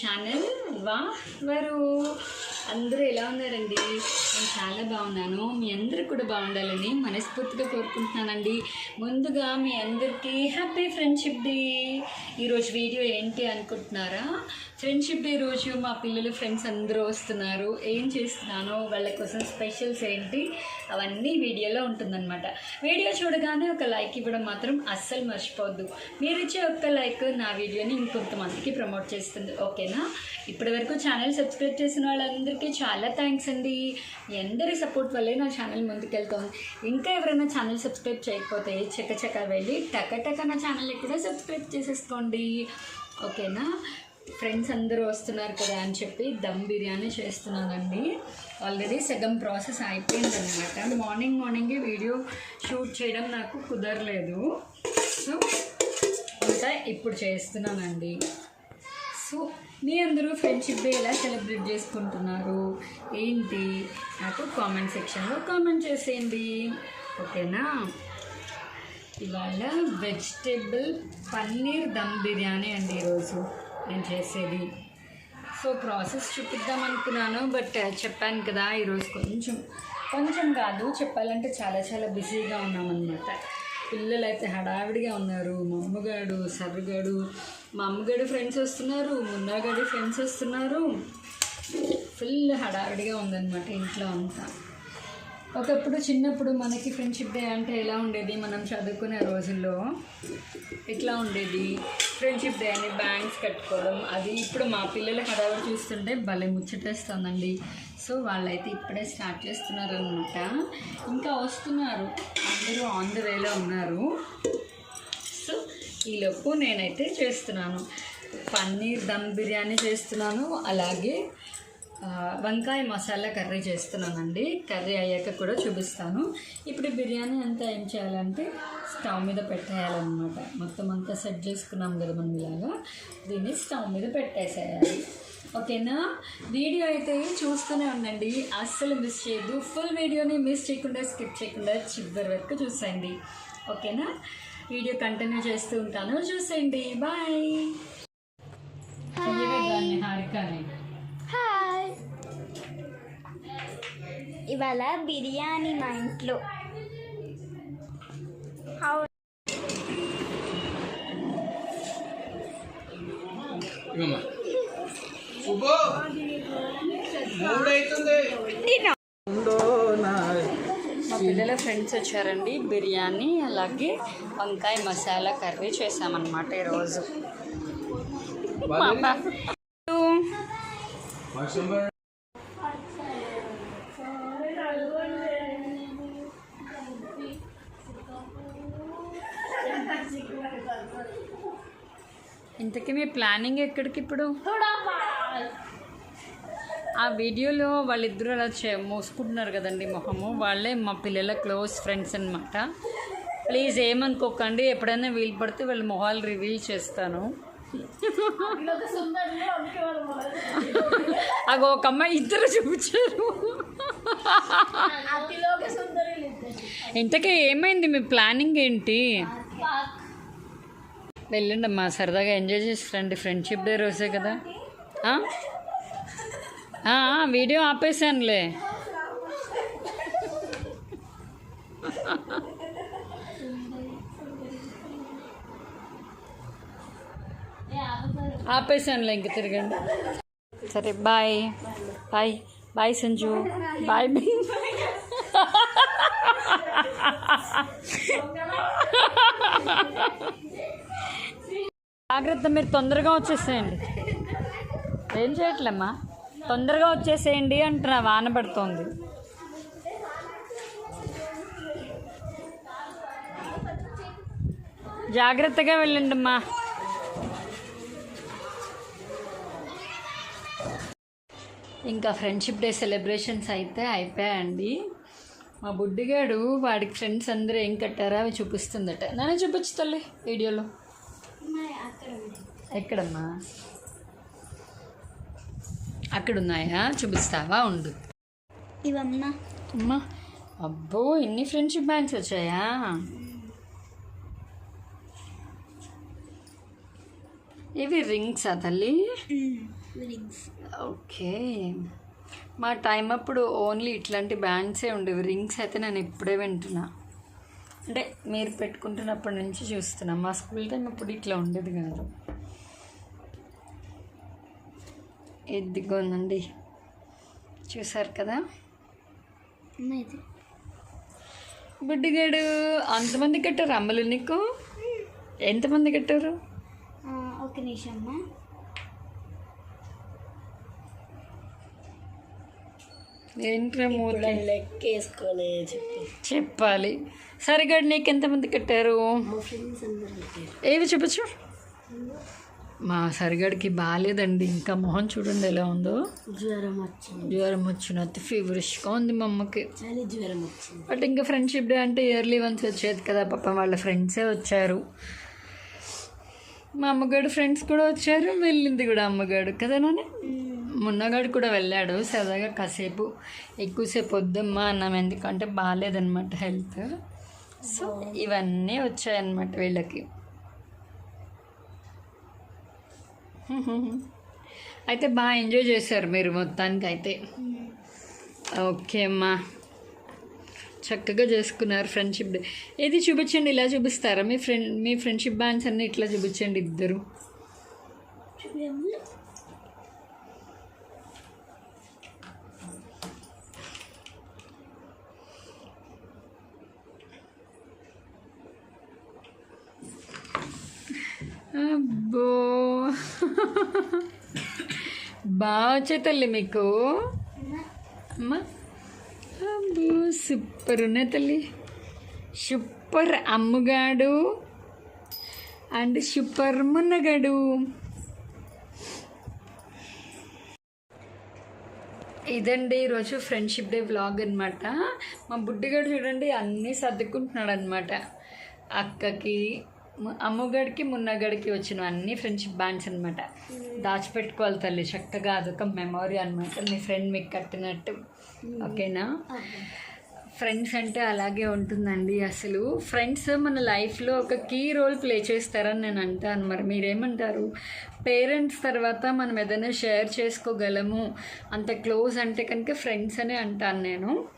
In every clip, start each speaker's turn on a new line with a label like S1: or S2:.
S1: Channel వా వరు అందరూ ఎలా ఉన్నారండి? నేను చాలా బాగున్నాను. మీ అందరూ కూడా బాగుండాలని మనస్ఫూర్తిగా కోరుకుంటున్నానండి. ముందుగా మీ అందరికీ హ్యాపీ ఫ్రెండ్షిప్ డే. ఈరోజు వీడియో ఏంటి అనుకుంటున్నారా? ఫ్రెండ్షిప్ డే రోజు మా పిల్లలు ఫ్రెండ్స్ అందరూ వస్తున్నారు. ఏం చేస్తున్నానో వాళ్ళ కోసం స్పెషల్స్ ఏంటి అవన్నీ వీడియోలో ఉంటుందన్నమాట. వీడియో చూడగానే ఒక లైక్ ఇవ్వడం మాత్రం అస్సలు మర్చిపోవద్దు. మీరు ఇచ్చే ఒక్క లైక్ నా వీడియోని ఇంకొంతమందికి ప్రమోట్ చేస్తుంది. ఓకేనా? ఇప్పటివరకు ఛానల్ సబ్స్క్రైబ్ చేసిన వాళ్ళందరికీ చాలా థ్యాంక్స్ అండి. అందరి సపోర్ట్ వల్లే నా ఛానల్ ముందుకెళ్తుంది. ఇంకా ఎవరైనా ఛానల్ సబ్స్క్రైబ్ చేయకపోతే చక్క చక్క వెళ్ళి టక టక నా ఛానల్ని కూడా సబ్స్క్రైబ్ చేసేసుకోండి. ఓకేనా? ఫ్రెండ్స్ అందరూ వస్తున్నారు కదా అని చెప్పి దమ్ బిర్యానీ చేస్తున్నానండి. ఆల్రెడీ సగం ప్రాసెస్ అయిపోయిందనమాట మార్నింగ్ మార్నింగే వీడియో షూట్ చేయడం నాకు కుదరలేదు. సో ఇంకా ఇప్పుడు చేస్తున్నానండి. సో మీ అందరూ ఫ్రెండ్షిప్ డే ఎలా సెలబ్రేట్ చేసుకుంటున్నారు? ఏంటి? నాకు కామెంట్ సెక్షన్లో కామెంట్ చేసేయండి. ఓకేనా? ఇవాళ వెజిటేబుల్ పన్నీర్ దమ్ బిర్యానీ అండి ఈరోజు నేను చేసేది. సో ప్రాసెస్ చూపిద్దాం అనుకున్నాను బట్ uh, చెప్పాను కదా ఈరోజు కొంచెం కొంచెం కాదు చెప్పాలంటే చాలా చాలా బిజీగా ఉన్నామన్నమాట. పిల్లలు అయితే హడావిడిగా ఉన్నారు. మా అమ్మగాడు సర్రుగాడు మా అమ్మగాడు ఫ్రెండ్స్ వస్తున్నారు మున్నాగాడి ఫ్రెండ్స్ వస్తున్నారు. ఫుల్ హడావిడిగా ఉందన్నమాట ఇంట్లో అంతా. ఒకప్పుడు చిన్నప్పుడు మనకి ఫ్రెండ్షిప్ డే అంటే ఎలా ఉండేది? మనం చదువుకునే రోజుల్లో ఎట్లా ఉండేది? ఫ్రెండ్షిప్ డే అని బ్యాంక్స్ కట్టుకోవడం అది ఇప్పుడు మా పిల్లల హడావిడి చూస్తుంటే భలే ముచ్చటేస్తుందండి. సో వాళ్ళైతే ఇప్పుడే స్టార్ట్ చేస్తున్నారు అనమాట ఇంకా వస్తున్నారు. అందరూ ఆన్ ద వేలో ఉన్నారు. సో ఈలోపు నేనైతే చేస్తున్నాను. పన్నీర్ దమ్ బిర్యానీ చేస్తున్నాను. అలాగే వంకాయ మసాలా కర్రీ చేస్తున్నానండి. కర్రీ అయ్యాక కూడా చూపిస్తాను. ఇప్పుడు బిర్యానీ అంతా ఏం చేయాలంటే స్టవ్ మీద పెట్టేయాలన్నమాట. మొత్తం అంతా సెట్ చేసుకున్నాం కదా మనం ఇలాగా. దీన్ని స్టవ్ మీద పెట్టేసేయాలి. ఓకేనా? వీడియో అయితే చూస్తూనే ఉండండి. అస్సలు మిస్ చేయొద్దు. ఫుల్ వీడియోని మిస్ చేయకుండా స్కిప్ చేయకుండా చివరి వరకు చూసేయండి. ఓకేనా? వీడియో కంటిన్యూ చేస్తూ ఉంటాను. చూసేయండి. బాయ్. హారికాని
S2: హాయ్. ఇవాళ బిర్యానీ మా ఇంట్లో.
S1: మా పిల్లల ఫ్రెండ్స్ వచ్చారండి బిర్యానీ అలాగే వంకాయ మసాలా కర్రీ చేసామన్నమాట ఈరోజు.
S3: వర్షం
S1: ఇంతకీ మీ ప్లానింగ్ ఎక్కడికి ఇప్పుడు? ఆ వీడియోలో వాళ్ళిద్దరూ అలా చే మోసుకుంటున్నారు కదండి మొహము. వాళ్ళే మా పిల్లల క్లోజ్ ఫ్రెండ్స్ అనమాట ప్లీజ్ ఏమనుకోకండి ఎప్పుడైనా వీలు పడితే వాళ్ళ మొహాలు రివీల్ చేస్తాను. అగో ఒక అమ్మాయి ఇద్దరు చూపించారు. ఇంతకీ ఏమైంది మీ ప్లానింగ్ ఏంటి? వెళ్ళండి అమ్మా సరదాగా ఎంజాయ్ చేసి రండి. ఫ్రెండ్షిప్ డే రోజే కదా. వీడియో ఆపేసానులే ఆపేసానులే ఇంక తిరగండి. సరే bye. Bye. Bye Sanju. Bye జాగ్రత్త మీరు తొందరగా వచ్చేసేయండి. ఏం చేయట్లేమ్మా? తొందరగా వచ్చేసేయండి అంటున్నా వాన పడుతోంది. జాగ్రత్తగా వెళ్ళండి అమ్మా ఇంకా ఫ్రెండ్షిప్ డే సెలబ్రేషన్స్ అయితే అయిపోయాయండి. మా బుడ్డిగాడు వాడికి ఫ్రెండ్స్ అందరూ ఏం కట్టారో అవి చూపిస్తుందట. నన్ను చూపించు తల్లి వీడియోలో. ఎక్కడమ్మా అక్కడ ఉన్నాయా. చూపిస్తావా? ఉండు.
S2: ఇవమ్మా.
S1: అమ్మా అబ్బో ఇన్ని ఫ్రెండ్షిప్ బ్యాండ్స్ వచ్చాయా? ఇవి రింగ్సా తల్లి?
S2: Rings
S1: okay. మా టైం అప్పుడు ఓన్లీ ఇట్లాంటి బ్యాండ్సే ఉండేవి. రింగ్స్ అయితే నేను ఇప్పుడే వింటున్నా. అంటే మీరు పెట్టుకుంటున్నప్పటి నుంచి చూస్తున్నా. మా స్కూల్ టైం అప్పుడు ఇట్లా ఉండేది కాదు. ఇదిగోనండి. చూసారు కదా? బుడ్డిగాడు అంతమంది కట్టారు అమ్మలు నీకు? ఎంతమంది కట్టారు?
S2: ఒక నిమిషం అమ్మా. లెక్క వేసుకోలే చెప్పి.
S1: చెప్పాలి. సరిగాడు నీకు ఎంతమంది కట్టారు?
S2: మా ఫ్రెండ్స్ అందరు పెట్టారు
S1: ఏవి చూపించు మా సరిగడికి బాగాలేదండి ఇంకా మొహం చూడండి ఎలా ఉందో.
S2: జ్వరం వచ్చింది.
S1: జ్వరం వచ్చినట్టు ఫీవరిష్గా ఉంది మా అమ్మకి.
S2: చలి జ్వరం వచ్చింది.
S1: బట్ ఇంకా ఫ్రెండ్షిప్ డే అంటే ఇయర్లీ వన్స్ వచ్చేది కదా పాప వాళ్ళ ఫ్రెండ్సే వచ్చారు. మా అమ్మగాడు ఫ్రెండ్స్ కూడా వచ్చారు వెళ్ళింది కూడా అమ్మగాడు కదా నాన్న మున్నగాడు కూడా వెళ్ళాడు. సరదాగా కాసేపు ఎక్కువసేపు వద్దమ్మా అన్నాం. ఎందుకంటే బాగాలేదన్నమాట హెల్త్ సో ఇవన్నీ వచ్చాయన్నమాట వీళ్ళకి. అయితే బాగా ఎంజాయ్ చేశారు మీరు మొత్తానికి అయితే ఓకే అమ్మా. చక్కగా చేసుకున్నారు ఫ్రెండ్షిప్ డే ఏది చూపించండి ఇలా చూపిస్తారా? మీ ఫ్రెండ్ మీ ఫ్రెండ్షిప్ బ్యాండ్స్ అన్నీ ఇట్లా చూపించండి ఇద్దరు. అబ్బో. బాగా వచ్చే తల్లి మీకు. అమ్మా. అబ్బో సూపర్ ఉన్నాయి తల్లి. సూపర్ అమ్ముగాడు అండ్ సూపర్ మున్నగాడు ఇదండి ఈరోజు ఫ్రెండ్షిప్ డే వ్లాగ్ అనమాట మా బుడ్డిగాడు చూడండి అన్నీ సర్దుకుంటున్నాడు అనమాట అక్కకి అమ్మగాడికి మున్నగాడికి వచ్చిన అన్ని ఫ్రెండ్షిప్ బ్యాండ్స్ అనమాట దాచిపెట్టుకోవాలి తల్లి చక్కగా అదొక మెమొరీ అనమాట మీ ఫ్రెండ్ మీకు కట్టినట్టు. ఓకేనా? ఫ్రెండ్స్ అంటే అలాగే ఉంటుందండి అసలు. ఫ్రెండ్స్ మన లైఫ్లో ఒక కీ రోల్ ప్లే చేస్తారని నేను అంటాను. మరి మీరేమంటారు? పేరెంట్స్ తర్వాత మనం ఏదైనా షేర్ చేసుకోగలము? అంత క్లోజ్ అంటే కనుక ఫ్రెండ్స్ అనే అంటాను నేను.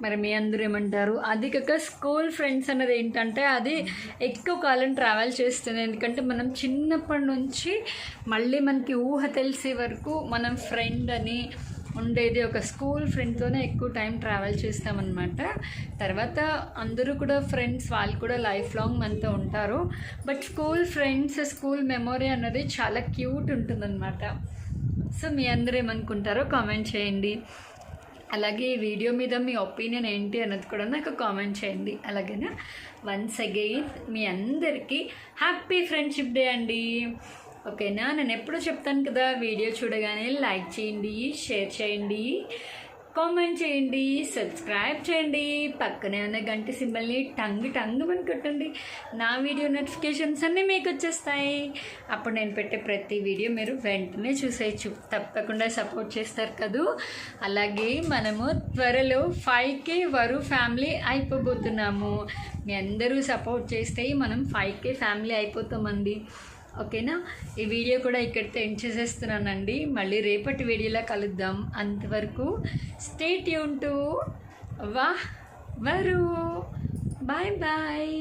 S1: మరి మీ అందరూ ఏమంటారు? అది కాక స్కూల్ ఫ్రెండ్స్ అనేది ఏంటంటే అది ఎక్కువ కాలం ట్రావెల్ చేస్తుంది. ఎందుకంటే మనం చిన్నప్పటి నుంచి మళ్ళీ మనకి ఊహ తెలిసే వరకు మనం ఫ్రెండ్ అని ఉండేది ఒక స్కూల్ ఫ్రెండ్తోనే ఎక్కువ టైం ట్రావెల్ చేస్తామన్నమాట. తర్వాత అందరూ కూడా ఫ్రెండ్స్ వాళ్ళు కూడా లైఫ్ లాంగ్ మనతో ఉంటారు. But school friends school memory అన్నది చాలా క్యూట్ ఉంటుందన్నమాట. సో మీ అందరూ ఏమనుకుంటారో కామెంట్ చేయండి. అలాగే ఈ వీడియో మీద మీ ఒపీనియన్ ఏంటి అన్నది కూడా నాకు కామెంట్ చేయండి. అలాగేనా? వన్స్ అగైన్ మీ అందరికీ హ్యాపీ ఫ్రెండ్షిప్ డే అండి. ఓకేనా? నేను ఎప్పుడూ చెప్తాను కదా వీడియో చూడగానే లైక్ చేయండి షేర్ చేయండి. కామెంట్ చేయండి సబ్స్క్రైబ్ చేయండి. పక్కనే ఉన్న గంట సింబల్ని టంగ్ టంగ్ అని కొట్టండి. నా వీడియో నోటిఫికేషన్స్ అన్నీ మీకు వచ్చేస్తాయి. అప్పుడు నేను పెట్టే ప్రతి వీడియో మీరు వెంటనే చూసేయచ్చు. తప్పకుండా సపోర్ట్ చేస్తారు కదూ. అలాగే మనము త్వరలో ఫైవ్ కే వరు ఫ్యామిలీ అయిపోబోతున్నాము. మీ అందరూ సపోర్ట్ చేస్తే మనం ఫైవ్ కే ఫ్యామిలీ అయిపోతామండి. ఓకేనా? ఈ వీడియో కూడా ఇక్కడితో ఎండ్ చేసేస్తున్నానండి. మళ్ళీ రేపటి వీడియోలో కలుద్దాం. అంతవరకు స్టేట్ యూన్ టు వాహ్ వరు. Bye bye